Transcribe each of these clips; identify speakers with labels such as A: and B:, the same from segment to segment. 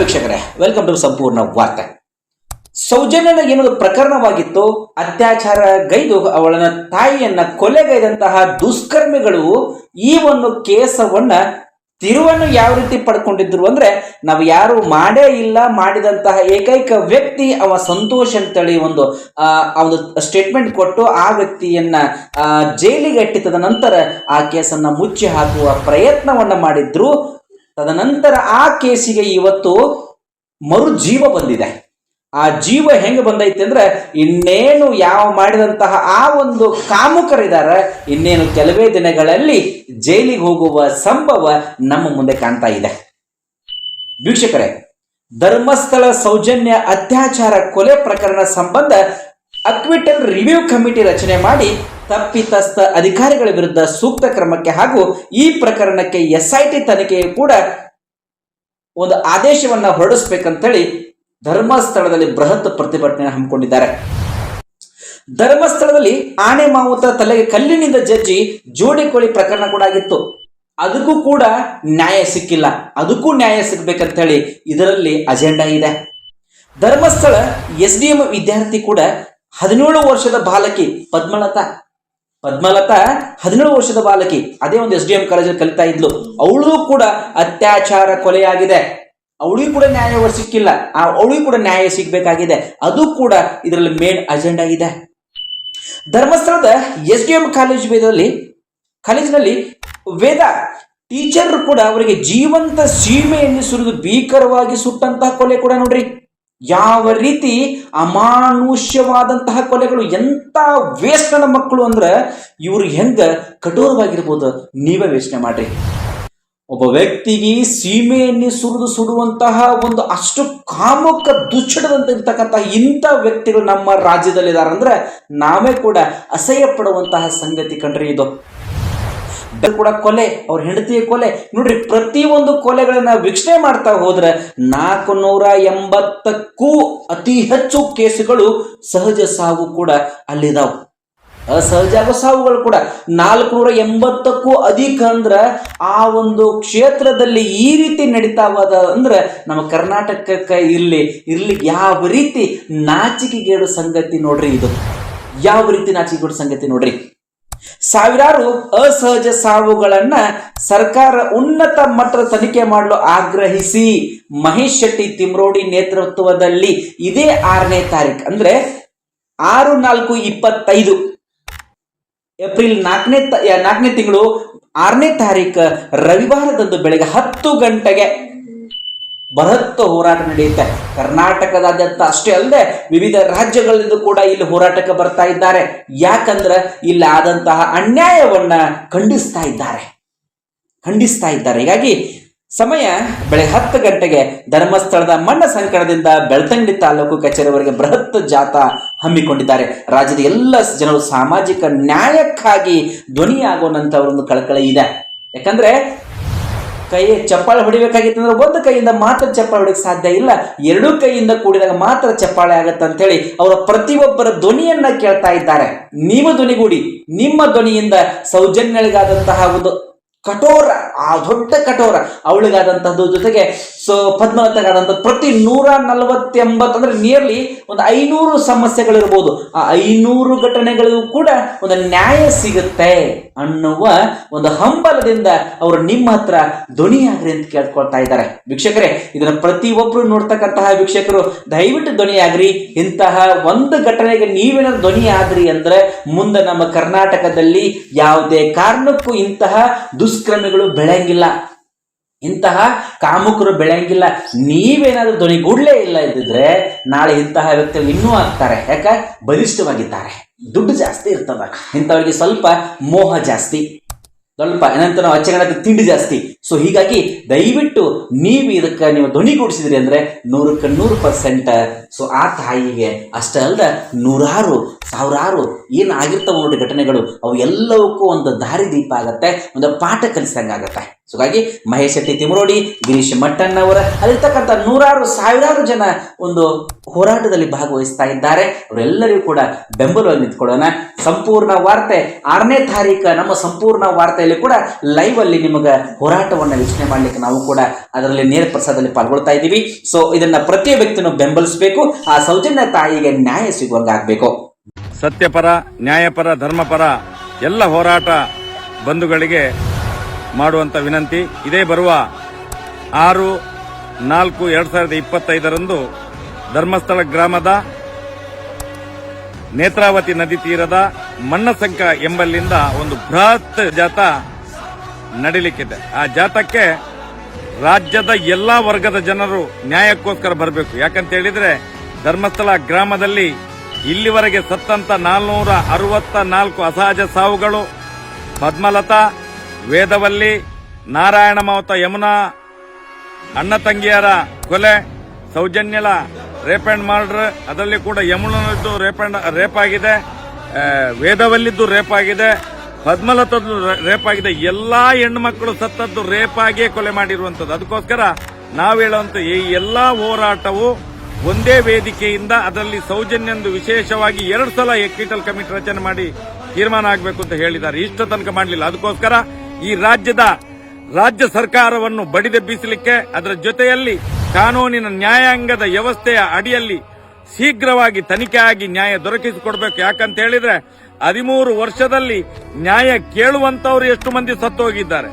A: ವೀಕ್ಷಕರೇ welcome to ಸಂಪೂರ್ಣ ವಾರ್ತೆ. ಸೌಜನ್ಯನ ಏನೊಂದು ಪ್ರಕರಣವಾಗಿತ್ತು. ಅತ್ಯಾಚಾರ ಗೈದು ಅವಳನ್ನ ತಾಯಿಯನ್ನ ಕೊಲೆಗೈದಂತಹ ದುಷ್ಕರ್ಮಿಗಳು ಈ ಒಂದು ಕೇಸವನ್ನ ತಿರುವನ್ನು ಯಾವ ರೀತಿ ಪಡ್ಕೊಂಡಿದ್ರು ಅಂದ್ರೆ, ನಾವು ಯಾರು ಮಾಡೇ ಇಲ್ಲ, ಮಾಡಿದಂತಹ ಏಕೈಕ ವ್ಯಕ್ತಿ, ಅವ ಸಂತೋಷ್ ಅಂತೇಳಿ ಒಂದು, ಆ ಒಂದು ಸ್ಟೇಟ್ಮೆಂಟ್ ಕೊಟ್ಟು ಆ ವ್ಯಕ್ತಿಯನ್ನ ಜೈಲಿಗೆ ಇಟ್ಟಿದ್ದ ನಂತರ ಆ ಕೇಸನ್ನ ಮುಚ್ಚಿ ಹಾಕುವ ಪ್ರಯತ್ನವನ್ನ ಮಾಡಿದ್ರು. ತದನಂತರ ಆ ಕೇಸಿಗೆ ಇವತ್ತು ಮರು ಜೀವ ಬಂದಿದೆ. ಆ ಜೀವ ಹೆಂಗೆ ಬಂದೈತೆ ಅಂದ್ರೆ ಇನ್ನೇನು ಯಾವ ಮಾಡಿದಂತಹ ಆ ಒಂದು ಕಾಮುಕರಿದ್ದಾರೆ, ಇನ್ನೇನು ಕೆಲವೇ ದಿನಗಳಲ್ಲಿ ಜೈಲಿಗೆ ಹೋಗುವ ಸಂಭವ ನಮ್ಮ ಮುಂದೆ ಕಾಣ್ತಾ ಇದೆ. ವೀಕ್ಷಕರೇ, ಧರ್ಮಸ್ಥಳ ಸೌಜನ್ಯ ಅತ್ಯಾಚಾರ ಕೊಲೆ ಪ್ರಕರಣ ಸಂಬಂಧ ಅಕ್ವಿಟಲ್ ರಿವ್ಯೂ ಕಮಿಟಿ ರಚನೆ ಮಾಡಿ ತಪ್ಪಿತಸ್ಥ ಅಧಿಕಾರಿಗಳ ವಿರುದ್ಧ ಸೂಕ್ತ ಕ್ರಮಕ್ಕೆ ಹಾಗೂ ಈ ಪ್ರಕರಣಕ್ಕೆ ಎಸ್ಐಟಿ ತನಿಖೆಯು ಕೂಡ ಒಂದು ಆದೇಶವನ್ನ ಹೊರಡಿಸ್ಬೇಕಂತೇಳಿ ಧರ್ಮಸ್ಥಳದಲ್ಲಿ ಬೃಹತ್ ಪ್ರತಿಭಟನೆ ಹಮ್ಮಿಕೊಂಡಿದ್ದಾರೆ. ಧರ್ಮಸ್ಥಳದಲ್ಲಿ ಆನೆ ಮಾವುತ ತಲೆಗೆ ಕಲ್ಲಿನಿಂದ ಜಜ್ಜಿ ಜೋಡಿಕೋಳಿ ಪ್ರಕರಣ ಕೂಡ ಆಗಿತ್ತು. ಅದಕ್ಕೂ ಕೂಡ ನ್ಯಾಯ ಸಿಕ್ಕಿಲ್ಲ. ಅದಕ್ಕೂ ನ್ಯಾಯ ಸಿಗ್ಬೇಕಂತ ಹೇಳಿ ಇದರಲ್ಲಿ ಅಜೆಂಡಾ ಇದೆ. ಧರ್ಮಸ್ಥಳ ಎಸ್ ಡಿ ಎಂ ವಿದ್ಯಾರ್ಥಿ ಕೂಡ ಹದಿನೇಳು ವರ್ಷದ ಬಾಲಕಿ ಪದ್ಮಲತಾ ಪದ್ಮಲತಾ ಹದಿನೇಳು ವರ್ಷದ ಬಾಲಕಿ, ಅದೇ ಒಂದು ಎಸ್ ಡಿ ಎಂ ಕಾಲೇಜಲ್ಲಿ ಕಲಿತಾ ಇದ್ಲು. ಅವಳು ಕೂಡ ಅತ್ಯಾಚಾರ ಕೊಲೆಯಾಗಿದೆ. ಅವಳಿಗೂ ಕೂಡ ನ್ಯಾಯ ಸಿಕ್ಕಿಲ್ಲ. ಆ ಅವಳಿಗೂ ಕೂಡ ನ್ಯಾಯ ಸಿಗಬೇಕಾಗಿದೆ. ಅದು ಕೂಡ ಇದರಲ್ಲಿ ಮೇನ್ ಅಜೆಂಡಾ ಇದೆ. ಧರ್ಮಸ್ಥಳದ ಎಸ್ ಡಿ ಎಂ ಕಾಲೇಜ್ ವೇದದಲ್ಲಿ ಕಾಲೇಜಿನಲ್ಲಿ ವೇದ ಟೀಚರ್ ಕೂಡ ಅವರಿಗೆ ಜೀವಂತ ಸೀಮೆಯನ್ನು ಸುರಿದು ಭೀಕರವಾಗಿ ಸುಟ್ಟಂತಹ ಕೊಲೆ ಕೂಡ ನೋಡ್ರಿ. ಯಾವ ರೀತಿ ಅಮಾನುಷ್ಯವಾದಂತಹ ಕೊಲೆಗಳು ಎಂತ ವೇಸ್ಟ್ ನನ್ನ ಮಕ್ಕಳು ಅಂದ್ರೆ ಇವರು ಹೆಂಗ ಕಠೋರವಾಗಿರ್ಬೋದು, ನೀವೇ ಯೋಚನೆ ಮಾಡ್ರಿ. ಒಬ್ಬ ವ್ಯಕ್ತಿಗೆ ಸೀಮೆಯನ್ನೇ ಸುರಿದು ಸುಡುವಂತಹ ಒಂದು ಅಷ್ಟು ಕಾಮಕ ದುಶ್ಚಟದಂತ ಇರ್ತಕ್ಕಂತಹ ಇಂಥ ವ್ಯಕ್ತಿಗಳು ನಮ್ಮ ರಾಜ್ಯದಲ್ಲಿದ್ದಾರೆ ಅಂದ್ರೆ ನಾವೇ ಕೂಡ ಅಸಹ್ಯ ಪಡುವಂತಹ ಸಂಗತಿ ಕಂಡ್ರಿ ಇದು. ಕೂಡ ಕೊಲೆ, ಅವ್ರ ಹೆಂಡತಿಯ ಕೊಲೆ. ನೋಡ್ರಿ, ಪ್ರತಿ ಒಂದು ಕೊಲೆಗಳನ್ನ ವೀಕ್ಷಣೆ ಮಾಡ್ತಾ ಹೋದ್ರೆ ನಾಲ್ಕು ನೂರ ಎಂಬತ್ತಕ್ಕೂ ಅತಿ ಹೆಚ್ಚು ಕೇಸುಗಳು ಸಹಜ ಸಾವು ಕೂಡ ಅಲ್ಲಿದಾವ್. ಅಸಹಜ ಸಾವುಗಳು ಕೂಡ. ನಾಲ್ಕುನೂರ ಎಂಬತ್ತಕ್ಕೂ ಅಧಿಕ ಅಂದ್ರ ಆ ಒಂದು ಕ್ಷೇತ್ರದಲ್ಲಿ ಈ ರೀತಿ ನಡೀತಾವದ ಅಂದ್ರೆ ನಮ್ಮ ಕರ್ನಾಟಕಕ್ಕೆ ಇಲ್ಲಿ ಇರ್ಲಿ, ಯಾವ ರೀತಿ ನಾಚಿಕೆಗೇಡು ಸಂಗತಿ ನೋಡ್ರಿ ಇದು. ಯಾವ ರೀತಿ ನಾಚಿಕೆಗೇಡು ಸಂಗತಿ ನೋಡ್ರಿ? ಸಾವಿರಾರು ಅಸಹಜ ಸಾವುಗಳನ್ನ ಸರ್ಕಾರ ಉನ್ನತ ಮಟ್ಟದ ತನಿಖೆ ಮಾಡಲು ಆಗ್ರಹಿಸಿ. ಮಹೇಶ್ ಶೆಟ್ಟಿ ತಿಮ್ರೋಡಿ ನೇತೃತ್ವದಲ್ಲಿ ಇದೇ ಆರನೇ ತಾರೀಕು ಅಂದ್ರೆ ಆರು ನಾಲ್ಕು ಇಪ್ಪತ್ತೈದು ಏಪ್ರಿಲ್ ನಾಲ್ಕನೇ ನಾಲ್ಕನೇ ತಿಂಗಳು ಆರನೇ ತಾರೀಕು ರವಿವಾರದಂದು ಬೆಳಗ್ಗೆ ಹತ್ತು ಗಂಟೆಗೆ ಬೃಹತ್ ಹೋರಾಟ ನಡೆಯುತ್ತೆ. ಕರ್ನಾಟಕದಾದ್ಯಂತ ಅಷ್ಟೇ ಅಲ್ಲದೆ ವಿವಿಧ ರಾಜ್ಯಗಳಿಂದ ಕೂಡ ಇಲ್ಲಿ ಹೋರಾಟಕ್ಕೆ ಬರ್ತಾ ಇದ್ದಾರೆ. ಯಾಕಂದ್ರೆ ಇಲ್ಲಿ ಆದಂತಹ ಅನ್ಯಾಯವನ್ನ ಖಂಡಿಸ್ತಾ ಇದ್ದಾರೆ. ಖಂಡಿಸ್ತಾ ಇದ್ದಾರೆ. ಹೀಗಾಗಿ ಸಮಯ ಬೆಳಗ್ಗೆ ಹತ್ತು ಗಂಟೆಗೆ ಧರ್ಮಸ್ಥಳದ ಮಣ್ಣ ಸಂಕಟದಿಂದ ಬೆಳ್ತಂಗಡಿ ತಾಲೂಕು ಕಚೇರಿವರೆಗೆ ಬೃಹತ್ ಜಾಥಾ ಹಮ್ಮಿಕೊಂಡಿದ್ದಾರೆ. ರಾಜ್ಯದ ಎಲ್ಲ ಜನರು ಸಾಮಾಜಿಕ ನ್ಯಾಯಕ್ಕಾಗಿ ಧ್ವನಿಯಾಗುವಂತ ಒಂದು ಕಳಕಳಿ ಇದೆ. ಯಾಕಂದ್ರೆ ಕೈ ಚಪ್ಪಾಳೆ ಹೊಡಿಬೇಕಾಗಿತ್ತು ಅಂದ್ರೆ ಒಂದು ಕೈಯಿಂದ ಮಾತ್ರ ಚಪ್ಪಾಳೆ ಹೊಡಿಯಕ್ಕೆ ಸಾಧ್ಯ ಇಲ್ಲ. ಎರಡು ಕೈಯಿಂದ ಕೂಡಿದಾಗ ಮಾತ್ರ ಚಪ್ಪಾಳೆ ಆಗತ್ತೆ ಅಂತೇಳಿ ಅವರ ಪ್ರತಿಯೊಬ್ಬರ ಧ್ವನಿಯನ್ನ ಕೇಳ್ತಾ ಇದ್ದಾರೆ. ನೀವು ಧ್ವನಿಗೂಡಿ, ನಿಮ್ಮ ಧ್ವನಿಯಿಂದ ಸೌಜನ್ಯಗಳಿಗಾದಂತಹ ಒಂದು ಕಠೋರ, ಆ ದೊಡ್ಡ ಕಠೋರ. ಅವಳಿಗಾದಂಥದ್ದು ಜೊತೆಗೆ, ಸೊ ಪದ್ಮಲತಗಾದಂಥ ಪ್ರತಿ ನೂರ ನಲವತ್ತೆಂಬತ್ತು ಅಂದ್ರೆ ನಿಯರ್ಲಿ ಒಂದು ಐನೂರು ಸಮಸ್ಯೆಗಳಿರ್ಬೋದು. ಆ ಐನೂರು ಘಟನೆಗಳಿಗೂ ಕೂಡ ಒಂದು ನ್ಯಾಯ ಸಿಗುತ್ತೆ ಅನ್ನುವ ಒಂದು ಹಂಬಲದಿಂದ ಅವರು ನಿಮ್ಮ ಹತ್ರ ಧ್ವನಿಯಾಗ್ರಿ ಅಂತ ಕೇಳ್ಕೊಳ್ತಾ ಇದ್ದಾರೆ. ವೀಕ್ಷಕರೇ, ಇದನ್ನ ಪ್ರತಿಯೊಬ್ಬರು ನೋಡ್ತಕ್ಕಂತಹ ವೀಕ್ಷಕರು, ದಯವಿಟ್ಟು ಧ್ವನಿಯಾಗ್ರಿ. ಇಂತಹ ಒಂದು ಘಟನೆಗೆ ನೀವೇನಾದ್ರು ಧ್ವನಿ ಆದ್ರಿ ಅಂದ್ರೆ ಮುಂದೆ ನಮ್ಮ ಕರ್ನಾಟಕದಲ್ಲಿ ಯಾವುದೇ ಕಾರಣಕ್ಕೂ ಇಂತಹ ದುಷ್ಕ್ರಮಿಗಳು ಬೆಳೆಯಂಗಿಲ್ಲ. ಇಂತಹ ಕಾಮುಕರು ಬೆಳೆಯಂಗಿಲ್ಲ. ನೀವೇನಾದ್ರೂ ಧ್ವನಿಗೂಡ್ಲೇ ಇಲ್ಲ ಇದ್ದಿದ್ರೆ ನಾಳೆ ಇಂತಹ ವ್ಯಕ್ತಿಗಳು ಇನ್ನೂ ಆಗ್ತಾರೆ. ಯಾಕ? ಬಲಿಷ್ಠವಾಗಿದ್ದಾರೆ. ದುಡ್ಡು ಜಾಸ್ತಿ ಇರ್ತದ. ಇಂಥವ್ರಿಗೆ ಸ್ವಲ್ಪ ಮೋಹ ಜಾಸ್ತಿ. ಸ್ವಲ್ಪ ಏನಂತ ನಾವು ಅಚ್ಚಗಣಕ್ಕೆ ತಿಂಡಿ ಜಾಸ್ತಿ. ಸೊ ಹೀಗಾಗಿ ದಯವಿಟ್ಟು ನೀವು ಇದಕ್ಕೆ ನೀವು ಧ್ವನಿಗೂಡಿಸಿದ್ರಿ ಅಂದರೆ ನೂರಕ್ಕೆ ನೂರು ಪರ್ಸೆಂಟ್ ಸೊ ಆ ತಾಯಿಗೆ ಅಷ್ಟೇ ಅಲ್ಲದೆ ನೂರಾರು, ಸಾವಿರಾರು ಏನು ಆಗಿರ್ತವೆ ನೋಡಿ ಘಟನೆಗಳು, ಅವು ಎಲ್ಲವಕ್ಕೂ ಒಂದು ದಾರಿದೀಪ ಆಗತ್ತೆ, ಒಂದು ಪಾಠ ಕಲಿಸಂಗಾಗತ್ತೆ ಸೊ ಹಾಗಾಗಿ ಮಹೇಶ್ ಶೆಟ್ಟಿ ತಿಮರೋಡಿ ಗಿರೀಶ್ ಮಟ್ಟಣ್ಣವರ, ಅಲ್ಲಿರ್ತಕ್ಕಂಥ ನೂರಾರು ಸಾವಿರಾರು ಜನ ಒಂದು ಹೋರಾಟದಲ್ಲಿ ಭಾಗವಹಿಸ್ತಾ ಇದ್ದಾರೆ. ಅವರೆಲ್ಲರಿಗೂ ಕೂಡ ಬೆಂಬಲವಾಗಿ ನಿಂತ್ಕೊಳ್ಳೋಣ. ಸಂಪೂರ್ಣ ವಾರ್ತೆ, ಆರನೇ ತಾರೀಕು ನಮ್ಮ ಸಂಪೂರ್ಣ ವಾರ್ತೆಯಲ್ಲಿ ಕೂಡ ಲೈವ್ ಅಲ್ಲಿ ನಿಮಗೆ ಹೋರಾಟವನ್ನು ವೀಕ್ಷಣೆ ಮಾಡ್ಲಿಕ್ಕೆ ನಾವು ಕೂಡ ಅದರಲ್ಲಿ ನೇರ ಪ್ರಸಾದದಲ್ಲಿ ಪಾಲ್ಗೊಳ್ತಾ ಇದ್ದೀವಿ. ಸೊ ಇದನ್ನ ಪ್ರತಿ ವ್ಯಕ್ತಿನೂ ಬೆಂಬಲಿಸಬೇಕು. ಆ ಸೌಜನ್ಯ ತಾಯಿಗೆ ನ್ಯಾಯ ಸಿಗುವಂಗಾಗಬೇಕು.
B: ಸತ್ಯಪರ, ನ್ಯಾಯಪರ, ಧರ್ಮಪರ ಎಲ್ಲ ಹೋರಾಟ ಬಂಧುಗಳಿಗೆ ಮಾಡುವಂತ ವಿನಂತಿ. ಇದೇ ಬರುವ ಆರು, ನಾಲ್ಕು, ಎರಡ್ ಸಾವಿರದ ಇಪ್ಪತ್ತೈದರಂದು ಧರ್ಮಸ್ಥಳ ಗ್ರಾಮದ ನೇತ್ರಾವತಿ ನದಿ ತೀರದ ಮಣ್ಣಸಂಕ ಎಂಬಲ್ಲಿಂದ ಒಂದು ಬೃಹತ್ ಜಾಥಾ ನಡೀಲಿಕ್ಕಿದೆ. ಆ ಜಾಥಾಕ್ಕೆ ರಾಜ್ಯದ ಎಲ್ಲಾ ವರ್ಗದ ಜನರು ನ್ಯಾಯಕ್ಕೋಸ್ಕರ ಬರಬೇಕು. ಯಾಕಂತ ಹೇಳಿದ್ರೆ ಧರ್ಮಸ್ಥಳ ಗ್ರಾಮದಲ್ಲಿ ಇಲ್ಲಿವರೆಗೆ ಸತ್ತಂತ ನಾಲ್ನೂರ ಅರವತ್ತ ನಾಲ್ಕು ಅಸಹಜ ಸಾವುಗಳು, ಪದ್ಮಲತಾ ವೇದವಲ್ಲಿ ನಾರಾಯಣ ಮಾವತ ಯಮುನಾ, ಅಣ್ಣ ತಂಗಿಯರ ಕೊಲೆ, ಸೌಜನ್ಯಲ ರೇಪ್ ಅಂಡ್ ಮರ್ಡರ್, ಅದರಲ್ಲಿ ಕೂಡ ಯಮುನದ್ದು ರೇಪ್ ಅಂಡ್, ರೇಪ್ ಆಗಿದೆ. ವೇದವಲ್ಲಿದ್ದು ರೇಪ್ ಆಗಿದೆ. ಪದ್ಮಲತದ್ದು ರೇಪ್ ಆಗಿದೆ. ಎಲ್ಲಾ ಹೆಣ್ಣು ಮಕ್ಕಳು ಸತ್ತದ್ದು ರೇಪ್ ಆಗಿಯೇ ಕೊಲೆ ಮಾಡಿರುವಂತದ್ದು ಅದಕ್ಕೋಸ್ಕರ ನಾವು ಹೇಳುವಂತ ಈ ಎಲ್ಲಾ ಹೋರಾಟವು ಒಂದೇ ವೇದಿಕೆಯಿಂದ ಅದರಲ್ಲಿ ಸೌಜನ್ಯಂದು ವಿಶೇಷವಾಗಿ ಎರಡು ಸಲ ಎಕ್ವಿಟಲ್ ಕಮಿಟಿ ರಚನೆ ಮಾಡಿ ತೀರ್ಮಾನ ಆಗಬೇಕು ಅಂತ ಹೇಳಿದ್ದಾರೆ. ಇಷ್ಟ ತನಕ ಮಾಡಲಿಲ್ಲ. ಅದಕ್ಕೋಸ್ಕರ ಈ ರಾಜ್ಯದ ರಾಜ್ಯ ಸರ್ಕಾರವನ್ನು ಬಡಿದೆಬ್ಬಿಸಲಿಕ್ಕೆ ಅದರ ಜೊತೆಯಲ್ಲಿ ಕಾನೂನಿನ ನ್ಯಾಯಾಂಗದ ವ್ಯವಸ್ಥೆಯ ಅಡಿಯಲ್ಲಿ ಶೀಘ್ರವಾಗಿ ತನಿಖೆ ಆಗಿ ನ್ಯಾಯ ದೊರಕಿಸಿಕೊಡಬೇಕು. ಯಾಕಂತ ಹೇಳಿದ್ರೆ ಹದಿಮೂರು ವರ್ಷದಲ್ಲಿ ನ್ಯಾಯ ಕೇಳುವಂತವರು ಎಷ್ಟು ಮಂದಿ ಸತ್ತು ಹೋಗಿದ್ದಾರೆ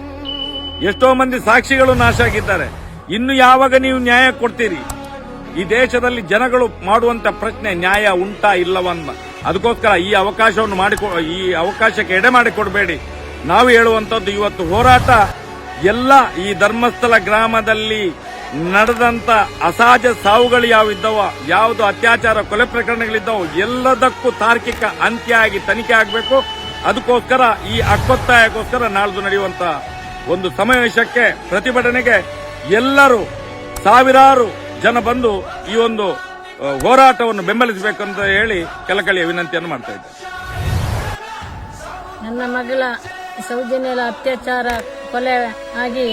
B: ಎಷ್ಟೋ ಮಂದಿ ಸಾಕ್ಷಿಗಳು ನಾಶ ಆಗಿದ್ದಾರೆ. ಇನ್ನು ಯಾವಾಗ ನೀವು ನ್ಯಾಯ ಕೊಡ್ತೀರಿ? ಈ ದೇಶದಲ್ಲಿ ಜನಗಳು ಮಾಡುವಂತ ಪ್ರಶ್ನೆ ನ್ಯಾಯ ಉಂಟಾ ಇಲ್ಲವನ್ನ ಅದಕ್ಕೋಸ್ಕರ ಈ ಅವಕಾಶವನ್ನು ಮಾಡಿಕೊ ಈ ಅವಕಾಶಕ್ಕೆ ಎಡೆ ಮಾಡಿಕೊಡಬೇಡಿ. ನಾವು ಹೇಳುವಂತದ್ದು ಇವತ್ತು ಹೋರಾಟ ಎಲ್ಲ ಈ ಧರ್ಮಸ್ಥಳ ಗ್ರಾಮದಲ್ಲಿ ನಡೆದಂತ ಅಸಹಜ ಸಾವುಗಳು ಯಾವಿದ್ದವ, ಯಾವುದು ಅತ್ಯಾಚಾರ ಕೊಲೆ ಪ್ರಕರಣಗಳಿದ್ದವು, ಎಲ್ಲದಕ್ಕೂ ತಾರ್ಕಿಕ ಅಂತ್ಯ ಆಗಿ ತನಿಖೆ ಆಗಬೇಕು. ಅದಕ್ಕೋಸ್ಕರ ಈ ಅಕ್ಕೊತ್ತಾಯಕ್ಕೋಸ್ಕರ ನಾಳ್ದು ನಡೆಯುವಂತ ಒಂದು ಸಮಾವೇಶಕ್ಕೆ ಪ್ರತಿಭಟನೆಗೆ ಎಲ್ಲರೂ, ಸಾವಿರಾರು ಜನ ಬಂದು ಈ ಒಂದು ಹೋರಾಟವನ್ನು ಬೆಂಬಲಿಸಬೇಕಂತ ಹೇಳಿ ಕೆಲಕಳಿಯ ವಿನಂತಿಯನ್ನು ಮಾಡ್ತಾ
C: ನನ್ನ ಮಗಳ ಸೌಜನ್ಯಲ ಅತ್ಯಾಚಾರ ಕೊಲೆ ಆಗಿ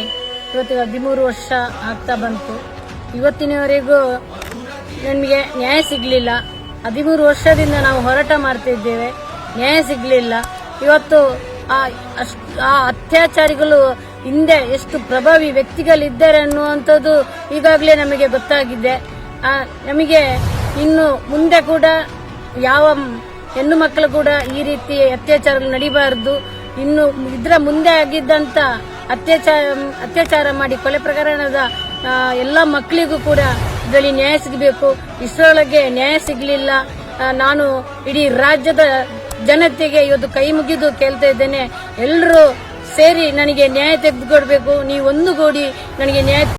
C: ಇವತ್ತು ಹದಿಮೂರು ವರ್ಷ ಆಗ್ತಾ ಬಂತು. ಇವತ್ತಿನವರೆಗೂ ನಮಗೆ ನ್ಯಾಯ ಸಿಗಲಿಲ್ಲ. ಹದಿಮೂರು ವರ್ಷದಿಂದ ನಾವು ಹೋರಾಟ ಮಾಡ್ತಿದ್ದೇವೆ. ನ್ಯಾಯ ಸಿಗಲಿಲ್ಲ. ಇವತ್ತು ಆ ಅಷ್ಟು, ಆ ಅತ್ಯಾಚಾರಿಗಳು ಹಿಂದೆ ಎಷ್ಟು ಪ್ರಭಾವಿ ವ್ಯಕ್ತಿಗಳಿದ್ದಾರೆ ಅನ್ನುವಂಥದ್ದು ಈಗಾಗಲೇ ನಮಗೆ ಗೊತ್ತಾಗಿದೆ. ನಮಗೆ ಇನ್ನು ಮುಂದೆ ಕೂಡ ಯಾವ ಹೆಣ್ಣು ಮಕ್ಕಳು ಕೂಡ ಈ ರೀತಿ ಅತ್ಯಾಚಾರಗಳು ನಡಿಬಾರದು. ಇನ್ನು ಇದರ ಮುಂದೆ ಆಗಿದ್ದಂತ ಅತ್ಯಾಚಾರ ಅತ್ಯಾಚಾರ ಮಾಡಿ ಕೊಲೆ ಪ್ರಕರಣದ ಎಲ್ಲ ಮಕ್ಕಳಿಗೂ ಕೂಡ ಇದರಲ್ಲಿ ನ್ಯಾಯ ಸಿಗಬೇಕು. ಇಷ್ಟರೊಳಗೆ ನ್ಯಾಯ ಸಿಗಲಿಲ್ಲ. ನಾನು ಇಡೀ ರಾಜ್ಯದ ಜನತೆಗೆ ಇವತ್ತು ಕೈ ಮುಗಿದು ಕೇಳ್ತಾ ಇದ್ದೇನೆ. ಎಲ್ಲರೂ ಸೇರಿ ನನಗೆ ನ್ಯಾಯ ತೆಗೆದುಕೊಡ್ಬೇಕು. ನೀವು ಒಂದುಗೂಡಿ ನನಗೆ ನ್ಯಾಯ